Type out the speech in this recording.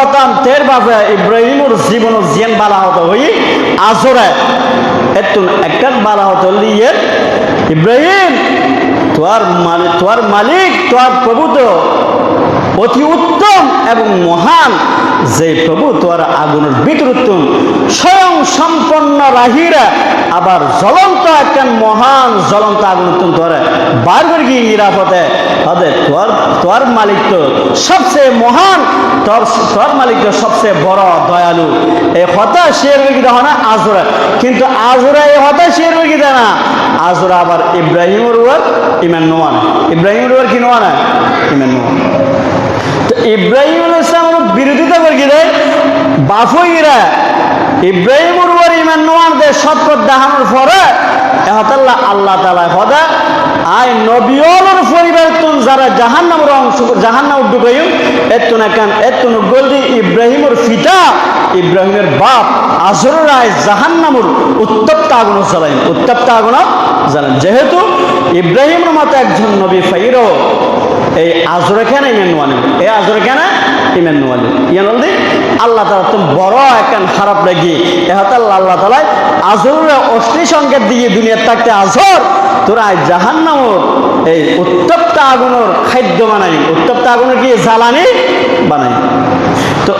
সর্বপ্রথম তের বাপে ইব্রাহিমর জীবন জিয়ান বালা হতো হই আসরে এতুন একটা বালা হতো লিয়ে ইব্রাহিম তোর মালিক তোর মালিক তোর প্রভু তো। অতি উত্তম এবং মহান। যে প্রভু তোর আগুনের ভিতর উত্তম। স্বয়ং সম্পন্ন রাহিরা, আবার জ্বলন্ত একখান মহান জ্বলন্ত আগুন তোর বার করে গিয়ে নিরাপদে হবে তোর তোর মালিক তো সবচেয়ে মহান, তোর তোর মালিক তো সবচেয়ে বড় দয়ালু। এই হতা শের কি দেখো না, আজরা। কিন্তু আজরা এই হতা শের কি দেয় না। আজরা আবার ইব্রাহিমের উপর ইমান নোয়ান ইব্রাহিমের উপর কি নোয়ান ইমান নোয়ান তো ইব্রাহিম আল ইসলামের বিরোধিতা করে কি দেয়? বাফইরা ইব্রাহিমের উপর ইমান নোয়ান দেয় সৎপথ দেখানোর পরে এহতাল্লাহ আল্লাহ তালা হদা আয় নবিয়লের পরিবার তুন যারা জাহান নামের অংশ জাহান নাম ঢুকাইম এতুন একান এতুন গলদি ইব্রাহিমের ফিতা ইব্রাহিমের বাপ আজরের আয় জাহান নামর উত্তপ্ত আগুন জ্বালাইন উত্তপ্ত আগুন জ্বালান যেহেতু ইব্রাহিমের মতো একজন নবী ফাইরও এই আজরে কেন ইমেন নোয়ালি এই আজরে কেন ইমেন নোয়ালি ইয়ান বলদি আল্লাহ তালা তুমি বড় একখান খারাপ লাগি এহাত আল্লাহ আল্লাহ তালায় আজরের অষ্টি সংকেত দিয়ে দুনিয়ার থাকতে আজর তোরা জাহান নামর এই উত্তপ্ত আগুনের খাদ্য বানাই উত্তপ্ত আগুনের কি জ্বালানি? বানাই তো